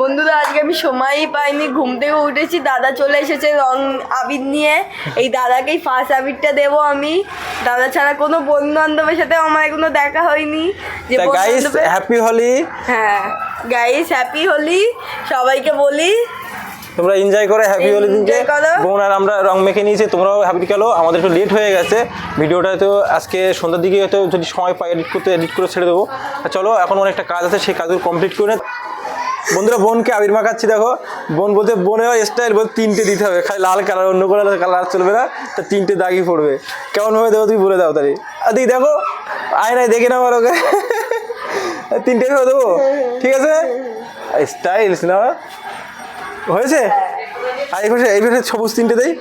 বন্ধুরা আজকে আমি সময়ই পাইনি। ঘুম থেকে উঠেছি দাদা চলে এসেছে রং আবির নিয়ে। এই দাদাকেই ফার্স্ট আবিরটা দেবো আমি। দাদা ছাড়া কোনো বন্ধু বান্ধবের সাথে আমার এখনও দেখা হয়নি। যে গাইস হ্যাপি হোলি হ্যাঁ গাইস হ্যাপি হোলি সবাইকে বলি। তোমরা এনজয় করে হ্যাপি হোলি দিনকে। বোন আর আমরা রং মেখে নিয়েছি তোমরাও হ্যাপি খেলো। আমাদের একটু লেট হয়ে গেছে। ভিডিওটা তো আজকে সন্ধ্যার দিকে হয়তো যদি সময় পাই এডিট করতে এডিট করে ছেড়ে দেবো। চলো এখন অনেকটা কাজ আছে সেই কাজগুলো কমপ্লিট করে। বন্ধুরা, বোনকে আবির মাখাচ্ছি, দেখো। বোন বলতে বোনের স্টাইল বলতে তিনটে দিতে হবে। খালি লাল কালার অন্য কোনো কালার চলবে না, তা তিনটে দাগি পড়বে। কেমন ভাবে দেবো তুমি বলে দাও তাহলে। আর দিদি দেখো আয়নায় দেখে নাও আর ওকে। তিনটে ভেবে দেবো, ঠিক আছে? স্টাইলস না হয়েছে? আর এই এই পাশে সবুজ তিনটে দেই।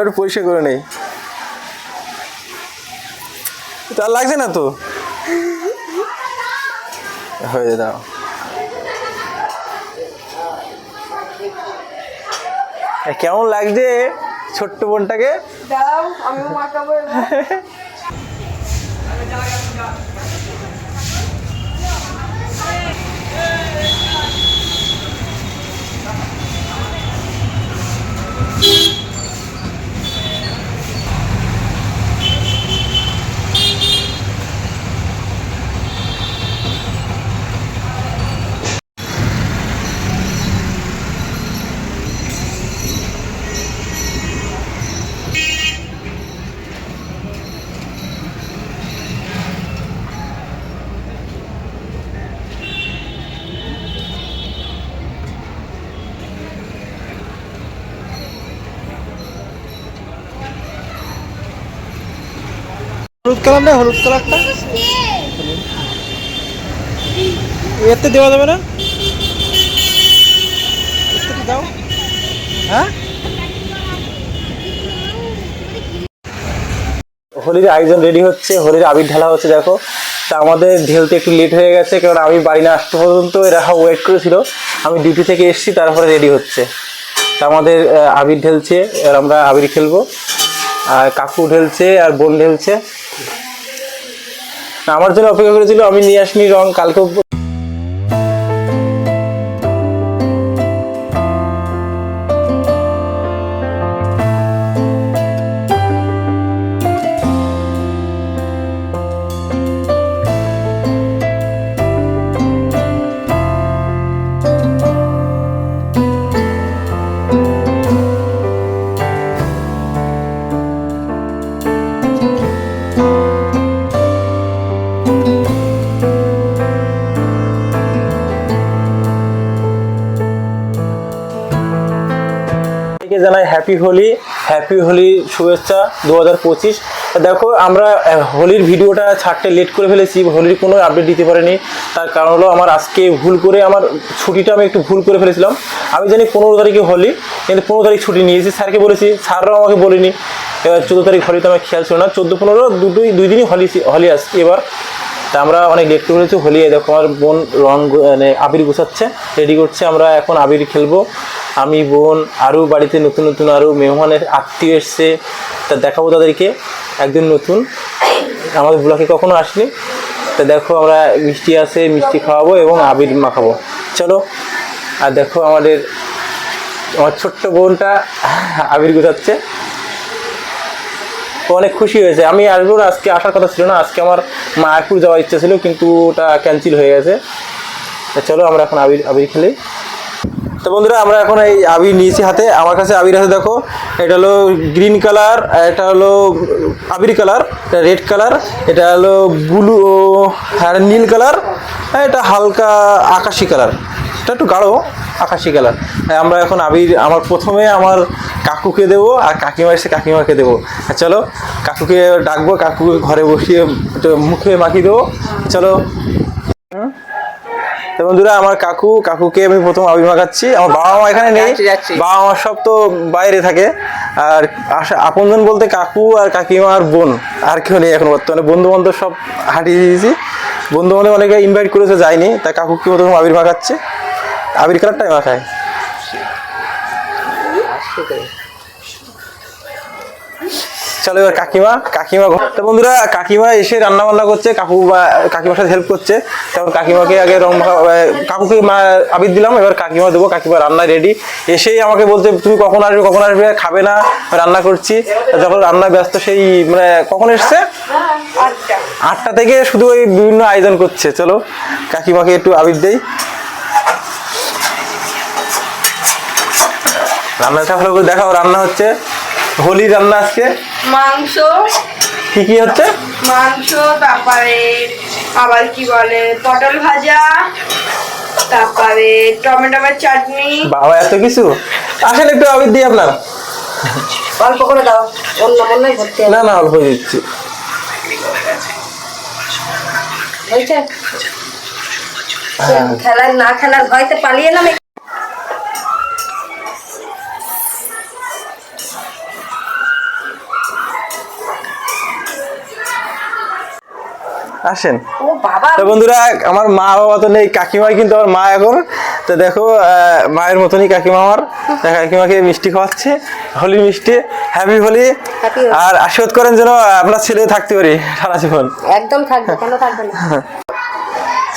একটু পরিষ্কার করে নেই। তার লাগছে না তো? হয়ে দাও কেমন লাগছে ছোট্ট বোনটাকে? মাখাবো হলুদ কালার না, হলুদ কালারটা? এতে দেওয়া যাবে না? দাও? হ্যাঁ? হোলির আয়োজন রেডি হচ্ছে, হোলির আবির ঢালা হচ্ছে, দেখো। তা আমাদের ঢেলতে একটু লেট হয়ে গেছে, কারণ আমি বাড়ি না আসতে পর্যন্ত এরা ওয়েট করেছিল। আমি ডিউটি থেকে এসেছি, তারপরে রেডি হচ্ছে। তা আমাদের আবির ঢেলছে, আর আমরা আবির খেলব। আর কাকু ঢেলছে, আর বোন ঢেলছে। আমার জন্য অপেক্ষা করেছিল আমি নিয়ে আসিনি রং কালকেও হ্যাপি হোলি হ্যাপি হোলি শুভেচ্ছা দু হাজার পঁচিশ। দেখো, আমরা হোলির ভিডিওটা ছাড়তে লেট করে ফেলেছি, হোলির কোনো আপডেট দিতে পারিনি। তার কারণ হলো আমার আজকে ভুল করে আমার ছুটিটা আমি একটু ভুল করে ফেলেছিলাম। আমি জানি পনেরো তারিখে হোলি, কিন্তু পনেরো তারিখ ছুটি নিয়েছি। স্যারকে বলেছি, স্যাররাও আমাকে বলিনি। এবার চোদ্দ তারিখ হোলিতে আমার খেয়াল ছিল না। চোদ্দ পনেরো দুটোই দুই দিনই হোলি হোলি আসছে এবার। তা আমরা অনেক লেট করে ফেলেছি। হোলি দেখো, আমার বোন রং মানে আবির গোছাচ্ছে রেডি করছে। আমরা এখন আবির খেলব। আমি বোন আরও বাড়িতে নতুন নতুন আরও মেহমানের আত্মীয় এসছে, তা দেখাবো তাদেরকে একদিন নতুন। আমাদের ব্লকে কখনো আসনি, তা দেখো আমরা মিষ্টি আছে, মিষ্টি খাওয়াবো এবং আবির মাখাবো। চলো, আর দেখো আমাদের, আমার ছোট্ট বোনটা আবির গোছাচ্ছে। তো অনেক খুশি হয়েছে। আমি আসব না, আজকে আসার কথা ছিল না, আজকে আমার মায়াপুর যাওয়ার ইচ্ছা ছিল, কিন্তু ওটা ক্যান্সেল হয়ে গেছে। চলো আমরা এখন আবির আবির খেলি। তো বন্ধুরা, আমরা এখন এই আবির নিয়েছি হাতে। আমার কাছে আবির আছে, দেখো। এটা হলো গ্রিন কালার এটা হলো আবির কালার, এটা রেড কালার, এটা হলো ব্লু আর নীল কালার এটা হালকা আকাশি কালার। এটা একটু গাঢ় আকাশি কালার। হ্যাঁ আমরা এখন আবির, আমার প্রথমে আমার কাকুকে দেবো, আর কাকিমা এসে কাকিমাকে দেবো। আর চলো, কাকুকে ডাকবো কাকুকে ঘরে বসিয়ে মুখে মাখিয়ে দেবো। চলো। তো বন্ধুরা আমার কাকু কাকুকে আমি প্রথম আবির মাখাচ্ছি আমার বাবা মা এখানে নেই। বাবা মা সব তো বাইরে থাকে। আর আপনজন বলতে কাকু আর কাকিমা আর বোন আর কেউ নেই এখন বর্তমানে। বন্ধু বান্ধব সব হাঁটিয়ে দিয়েছি। বন্ধু বান্ধব অনেকে ইনভাইট করেছে যায়নি। তাই কাকুকে প্রথম আবির মাখাচ্ছে আবির কালারটাই মাখায় চলো এবার কাকিমা কাকিমা তো বন্ধুরা, কাকিমা এসে রান্না বান্না করছে, কাকু বা কাকিমার সাথে হেল্প করছে। তারপর কাকিমাকে আগে রং কাকুকে মা- আবির দিলাম, এবার কাকিমা দেবো, কাকিমা রান্না রেডি এসেই আমাকে বলছে, তুমি কখন আসবে কখন আসবে, খাবে না? রান্না করছি। যখন রান্না ব্যস্ত, সেই মানে কখন এসছে? আটটা থেকে শুধু ওই বিভিন্ন আয়োজন করছে। চলো, কাকিমাকে একটু আবির দেই। রান্নাটা ভালো করে দেখাও, রান্না হচ্ছে। হোলি রান্না আজকে? মাংস। কি কি হচ্ছে? মাংস তারপরে আবার কি বলে পটল ভাজা তারপরে টমেটোর চাটনি। বাবা এত কিছু? আসেন একটু আবির দিই আপনার। অল্প করে দাও অন্য মনে ভর্তি না না অল্প দিচ্ছি। হয়েছে হ্যাঁ। খেলার না খেলার ভয়তে পালিয়ে এলাম আসেন। তো বন্ধুরা আমার মা বাবা তো নেই কাকিমাই কিন্তু আমার মা এখন। তো দেখো মায়ের মতনই কাকিমা আমার। কাকিমাকে মিষ্টি খাওয়াচ্ছে হোলি মিষ্টি হ্যাপি হোলি। আর আশীর্বাদ করেন যেন আপনার ছেলে থাকতে পারি সারা জীবন। একদম থাকবে কেন থাকবে না?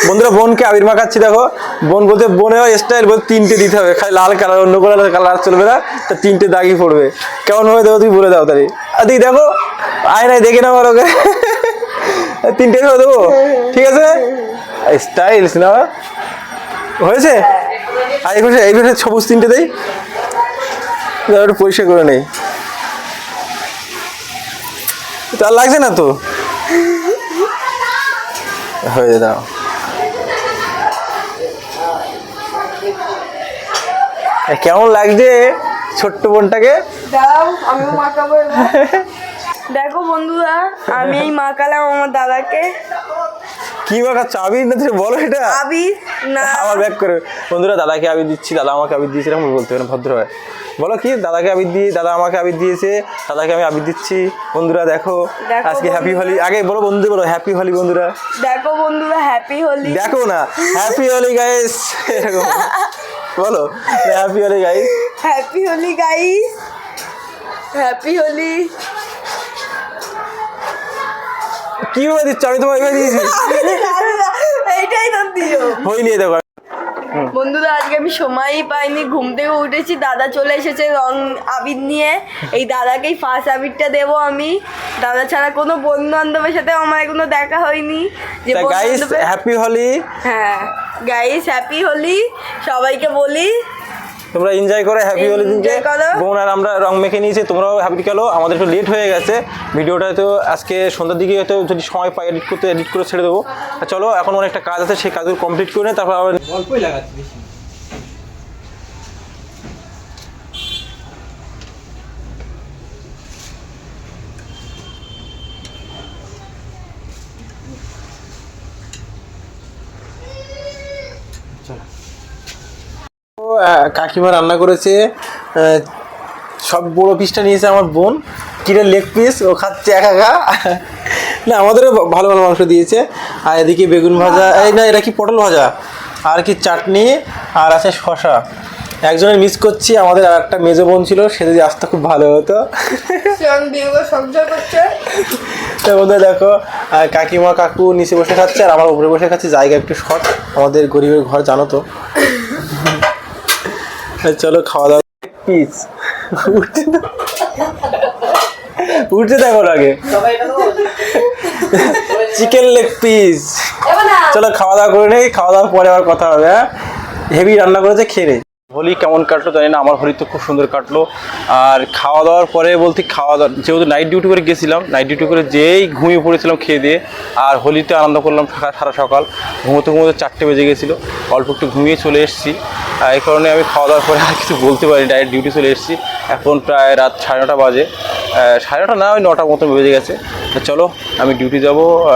বন্ধুরা বোনকে আবির মাখাচ্ছি দেখো। বোন বলতে বোনের স্টাইল বলতে তিনটে দিতে হবে। খালি লাল কালার অন্য কালার কালার চলবে না তা তিনটে দাগি পড়বে। কেমন হবে দেখো তুমি বলে দাও তাহলে। আর দেখো আয় নাই দেখে নাও আর ওকে। তিনটে করে দেবো? ঠিক আছে? স্টাইল না? হয়েছে? আর পাশে এই পাশে সবুজ তিনটে দেই। একটু পরিষ্কার করে নেই। তার লাগছে না তো? হয়ে দাও। কেমন লাগছে ছোট্ট বোনটাকে? দাও। দেখো বন্ধুরা আমি এই মাখালাম আমার দাদাকে। কি মাখা চাবি না তুমি বলো এটা। আবির না। আমার ব্যাক করে। বন্ধুরা দাদাকে আবির দিচ্ছি দাদা আমাকে আবির দিয়েছে এরকম বলতে হবে না ভদ্র হয়। বলো কি দাদাকে আবির দিয়ে দাদা আমাকে আবির দিয়েছে দাদাকে আমি আবির দিচ্ছি। বন্ধুরা দেখো আজকে হ্যাপি। হোলি। আগে বলো বন্ধু বলো হ্যাপি হোলি বন্ধুরা। দেখো বন্ধুরা হ্যাপি হোলি। দেখো না হ্যাপি হোলি গাইস এরকম। বলো happy Holi guys happy Holi guys happy Holi. কীভাবে দিচ্ছ? আমি তোমার এভাবে দিয়েছি? এইটাই তো দিও হই নিয়ে দেখো। বন্ধুরা আজকে আমি সময়ই পাইনি। ঘুম থেকে উঠেছি দাদা চলে এসেছে রং আবির নিয়ে। এই দাদাকেই ফার্স্ট আবিরটা দেবো আমি। দাদা ছাড়া কোনো বন্ধু বান্ধবের সাথে আমার এখনও দেখা হয়নি। যে গাইস হ্যাপি হোলি হ্যাঁ গাইস হ্যাপি হোলি সবাইকে বলি তোমরা এনজয় করে হ্যাপি হোলি দিনকে বোন আর আমরা রং মেখে নিয়েছি তোমরাও হ্যাপি খেলো। আমাদের একটু লেট হয়ে গেছে। ভিডিওটা তো আজকে সন্ধ্যার দিকে হয়তো যদি সময় পাই এডিট করতে এডিট করে ছেড়ে দেবো। আর চলো এখন অনেকটা কাজ আছে সেই কাজগুলো কমপ্লিট করে নেই তারপর আবার গল্পই লাগাচ্ছি কাকিমা রান্না করেছে সব বড় পিসটা নিয়েছে আমার বোন। কিরে লেগ পিস ও খাচ্ছে একা একা। না আমাদেরও ভালো ভালো মাংস দিয়েছে। আর এদিকে বেগুন ভাজা এই না এটা কি পটল ভাজা? আর কি চাটনি আর আছে শশা একজনের মিস করছি আমাদের আর একটা মেজো বোন ছিল সে যদি আসতে খুব ভালো হতো। তো বন্ধুরা দেখো কাকিমা কাকু নিচে বসে খাচ্ছে আর আমার উপরে বসে খাচ্ছে জায়গা একটু শর্ট আমাদের গরিবের ঘর জানো তো। চলো খাওয়া দাওয়া পিস উঠছে না উঠছে দেখো আগে। চিকেন লেগ পিস চলো খাওয়া দাওয়া করে নেই খাওয়া দাওয়ার পরে আবার কথা হবে হ্যাঁ? হেভি রান্না করেছে খেয়ে নেই হোলি কেমন কাটলো জানি না, আমার হোলি তো খুব সুন্দর কাটলো। আর খাওয়া দাওয়ার পরে বলতে খাওয়া দাওয়া যেহেতু নাইট ডিউটি করে গেছিলাম নাইট ডিউটি করে যেই ঘুমিয়ে পড়েছিলাম খেয়ে দিয়ে, আর হোলিতে আনন্দ করলাম সারা- সকাল। ঘুমোতে ঘুমোতে চারটে বেজে গেছিল, অল্প একটু ঘুমিয়ে চলে এসেছি। এই কারণে আমি খাওয়া দাওয়ার পরে আর কিছু বলতে পারিনি ডাইরেক্ট ডিউটি চলে এসেছি। এখন প্রায় রাত সাড়ে নটা বাজে। সাড়ে নটা না, ওই নটার মতো বেজে গেছে। তো চলো, আমি ডিউটি যাব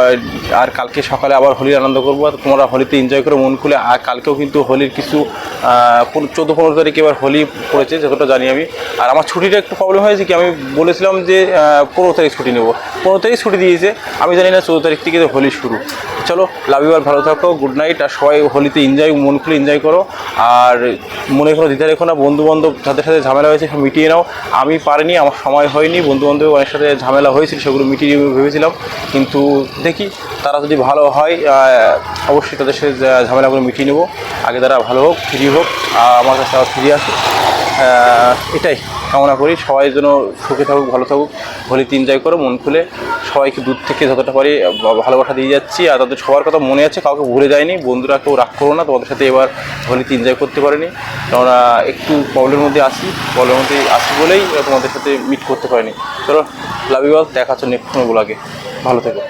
আর কালকে সকালে আবার হোলির আনন্দ করব। আর তোমরা হোলিতে এনজয় করে মন খুলে। আর কালকেও কিন্তু হোলির কিছু চোদ্দ পনেরো তারিখে এবার হোলি পড়েছে, যতটা জানি আমি। আর আমার ছুটিটা একটু প্রবলেম হয়েছে কি, আমি বলেছিলাম যে পনেরো তারিখ ছুটি নেব। পনেরো তারিখ ছুটি দিয়েছে, আমি জানি না চৌদ্দ তারিখ থেকে হোলি শুরু। চলো লাভ ইউ আর ভালো থাকো গুড নাইট আর সবাই হোলিতে এনজয় মন খুলে এনজয় করো। আর মনে কোনো দিতে রেখো না বন্ধু বান্ধব যাদের সাথে ঝামেলা হয়েছে, সব মিটিয়ে নাও। আমি পারিনি, আমার সময় হয়নি বন্ধু বান্ধব অনেক সাথে ঝামেলা হয়েছিল, সেগুলো মিটিয়ে ভেবেছিলাম। কিন্তু দেখি, তারা যদি ভালো হয় অবশ্যই তাদের সাথে ঝামেলাগুলো মিটিয়ে নেব। আগে তারা ভালো হোক ফ্রি হোক, আর আমার কাছে আবার ফিরে আসুক এটাই কামনা করি। সবাই যেন সুখে থাকুক, ভালো থাকুক হোলিতে এনজয় করো, মন খুলে সবাইকে দূর থেকে যতটা পারি ভালোবাসা দিয়ে যাচ্ছি। আর তাদের সবার কথা মনে আছে, কাউকে ভুলে যায়নি। বন্ধুরা, কেউ রাগ করো না, তোমাদের সাথে এবার হোলিতে এনজয় করতে পারিনি। কেননা একটু প্রবলেমের মধ্যে আসি প্রবলেমের মধ্যে আসি বলেই তোমাদের সাথে মিট করতে পারিনি। চলো লাভ ইউ দেখা নেক্সট ব্লগে ভালো থেকো।